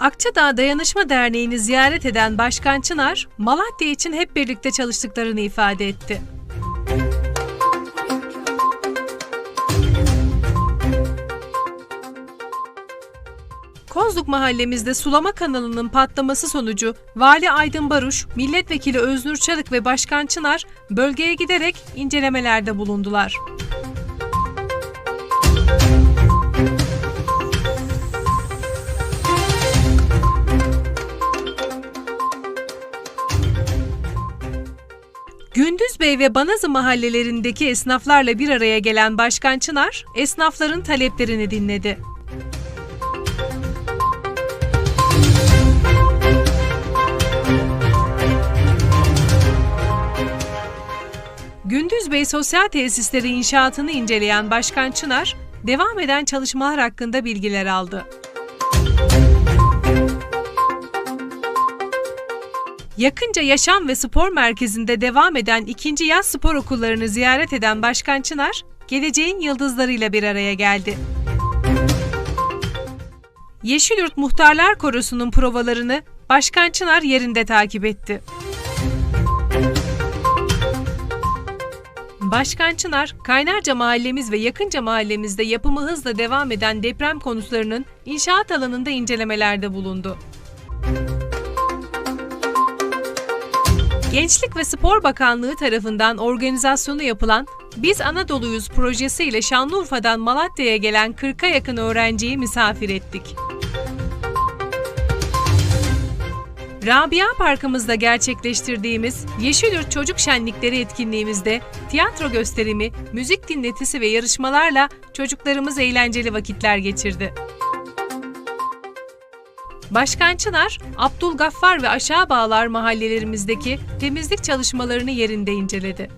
Akçadağ Dayanışma Derneği'ni ziyaret eden Başkan Çınar, Malatya için hep birlikte çalıştıklarını ifade etti. Kozluk mahallemizde sulama kanalının patlaması sonucu Vali Aydın Baruş, Milletvekili Öznur Çalık ve Başkan Çınar bölgeye giderek incelemelerde bulundular. Gündüzbey ve Banazı mahallelerindeki esnaflarla bir araya gelen Başkan Çınar, esnafların taleplerini dinledi. Gündüzbey Sosyal Tesisleri inşaatını inceleyen Başkan Çınar, devam eden çalışmalar hakkında bilgiler aldı. Yakınca Yaşam ve Spor Merkezi'nde devam eden ikinci yaz spor okullarını ziyaret eden Başkan Çınar, geleceğin yıldızlarıyla bir araya geldi. Yeşilyurt Muhtarlar Korosu'nun provalarını Başkan Çınar yerinde takip etti. Başkan Çınar, Kaynarca mahallemiz ve yakınca mahallemizde yapımı hızla devam eden deprem konutlarının inşaat alanında incelemelerde bulundu. Gençlik ve Spor Bakanlığı tarafından organizasyonu yapılan Biz Anadolu'yuz projesi ile Şanlıurfa'dan Malatya'ya gelen 40'a yakın öğrenciyi misafir ettik. Rabia Parkımızda gerçekleştirdiğimiz Yeşilyurt Çocuk Şenlikleri etkinliğimizde tiyatro gösterimi, müzik dinletisi ve yarışmalarla çocuklarımız eğlenceli vakitler geçirdi. Başkan Çınar, Abdülgaffar ve Aşağı Bağlar mahallelerimizdeki temizlik çalışmalarını yerinde inceledi.